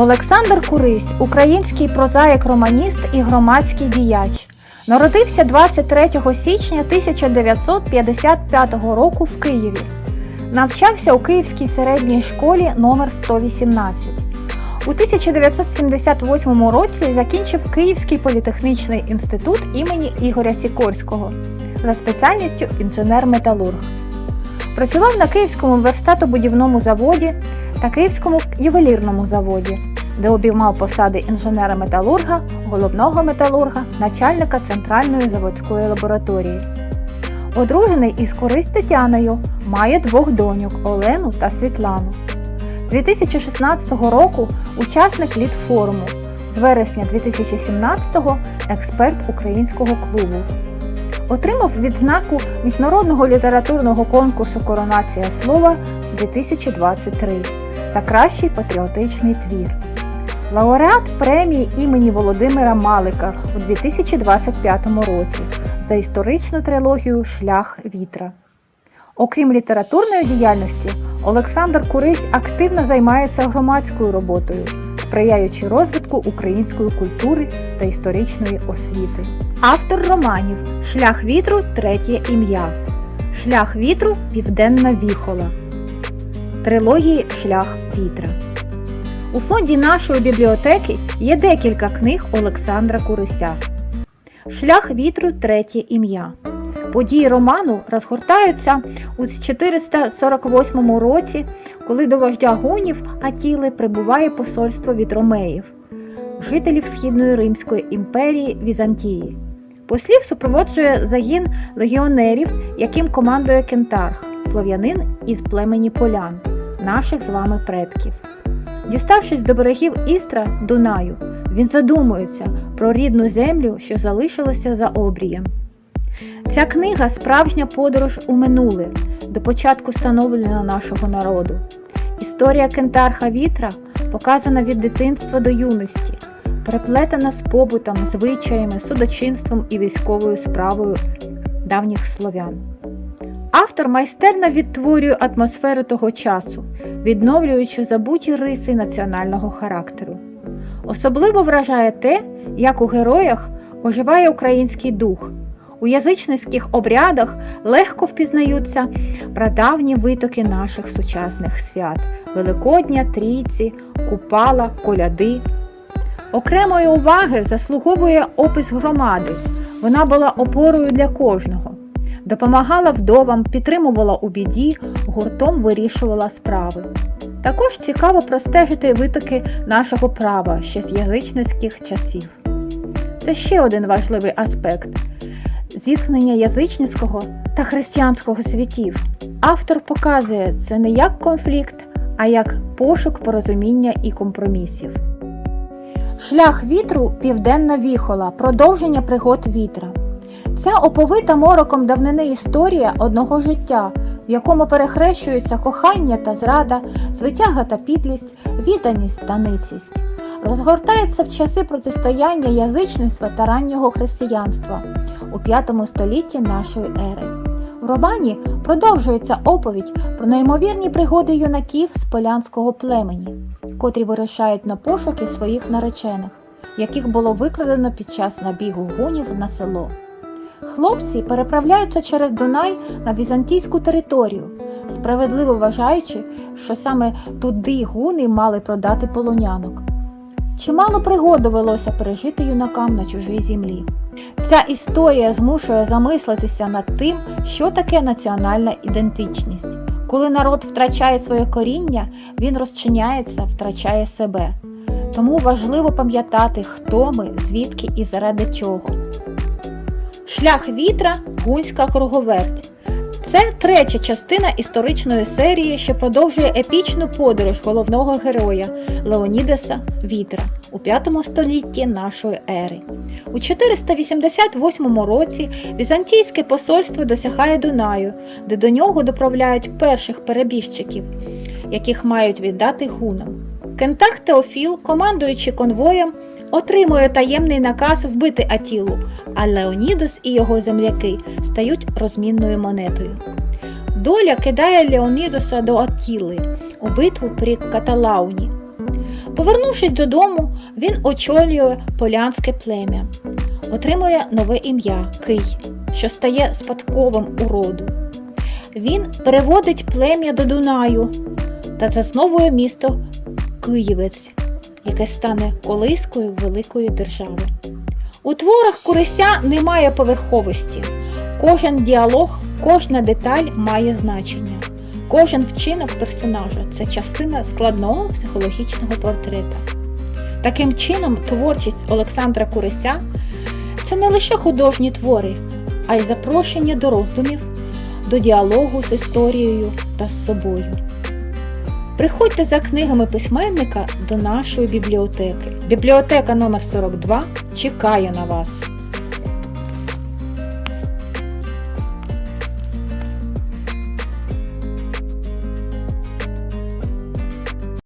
Олександр Курись, український прозаїк-романіст і громадський діяч. Народився 23 січня 1955 року в Києві. Навчався у Київській середній школі номер 118. У 1978 році закінчив Київський політехнічний інститут імені Ігоря Сікорського за спеціальністю інженер-металург. Працював на Київському верстатобудівному заводі та Київському ювелірному заводі, де обіймав посади інженера-металурга, головного металурга, начальника центральної заводської лабораторії. Одружений із Користь Тетяною, має двох доньок Олену та Світлану. З 2016 року учасник літфоруму, з вересня 2017-го експерт українського клубу. Отримав відзнаку міжнародного літературного конкурсу Коронація слова 2023 за кращий патріотичний твір. Лауреат премії імені Володимира Малика у 2025 році за історичну трилогію Шлях вітра. Окрім літературної діяльності, Олександр Курись активно займається громадською роботою, сприяючи розвитку української культури та історичної освіти. Автор романів Шлях вітру третє ім'я. Шлях вітру Південна Віхола. Трилогії Шлях вітра. У фонді нашої бібліотеки є декілька книг Олександра Курися. Шлях вітру третє ім'я. Події роману розгортаються у 448 році, коли до вождя гунів Атіли прибуває посольство від ромеїв, жителів Східної Римської імперії Візантії. Послів супроводжує загін легіонерів, яким командує Кентарх, слов'янин із племені полян, наших з вами предків. Діставшись до берегів Істра Дунаю, він задумується про рідну землю, що залишилася за обрієм. Ця книга справжня подорож у минуле до початку становлення нашого народу. Історія кентарха вітра показана від дитинства до юності, переплетена з побутом, звичаями, судочинством і військовою справою давніх слов'ян. Автор майстерно відтворює атмосферу того часу, відновлюючи забуті риси національного характеру. Особливо вражає те, як у героях оживає український дух. У язичницьких обрядах легко впізнаються прадавні витоки наших сучасних свят Великодня, Трійці, Купала, Коляди. Окремої уваги заслуговує опис громади. Вона була опорою для кожного, допомагала вдовам, підтримувала у біді, гуртом вирішувала справи. Також цікаво простежити витоки нашого права ще з язичницьких часів. Це ще один важливий аспект зіткнення язичницького та християнського світів. Автор показує це не як конфлікт, а як пошук порозуміння і компромісів. Шлях вітру Південна Віхола. Продовження пригод вітра. Ця оповита мороком давнини історія одного життя, в якому перехрещуються кохання та зрада, звитяга та підлість, відданість та ницість. Розгортається в часи протистояння язичництва та раннього християнства у V столітті нашої ери. В романі продовжується оповідь про неймовірні пригоди юнаків з полянського племені, котрі вирушають на пошуки своїх наречених, яких було викрадено під час набігу гунів на село. Хлопці переправляються через Дунай на візантійську територію, справедливо вважаючи, що саме туди гуни мали продати полонянок. Чимало пригод довелося пережити юнакам на чужій землі. Ця історія змушує замислитися над тим, що таке національна ідентичність. Коли народ втрачає своє коріння, він розчиняється, втрачає себе. Тому важливо пам'ятати, хто ми, звідки і заради чого. Шлях вітра гунська круговерть. Це третя частина історичної серії, що продовжує епічну подорож головного героя Леонідеса Вітра у 5 столітті нашої ери. У 488 році Візантійське посольство досягає Дунаю, де до нього доправляють перших перебіжчиків, яких мають віддати гунам. Кентах Теофіл, командуючи конвоєм, отримує таємний наказ вбити Атілу, а Леонідос і його земляки стають розмінною монетою. Доля кидає Леонідоса до Атіли у битву при Каталауні. Повернувшись додому, він очолює полянське плем'я, отримує нове ім'я Кий, що стає спадковим у роду. Він переводить плем'я до Дунаю та засновує місто Київець, яке стане колискою великої держави. У творах Курися немає поверховості. Кожен діалог, кожна деталь має значення. Кожен вчинок персонажа це частина складного психологічного портрета. Таким чином, творчість Олександра Курися це не лише художні твори, а й запрошення до роздумів, до діалогу з історією та з собою. Приходьте за книгами письменника до нашої бібліотеки. Бібліотека номер 42 чекає на вас.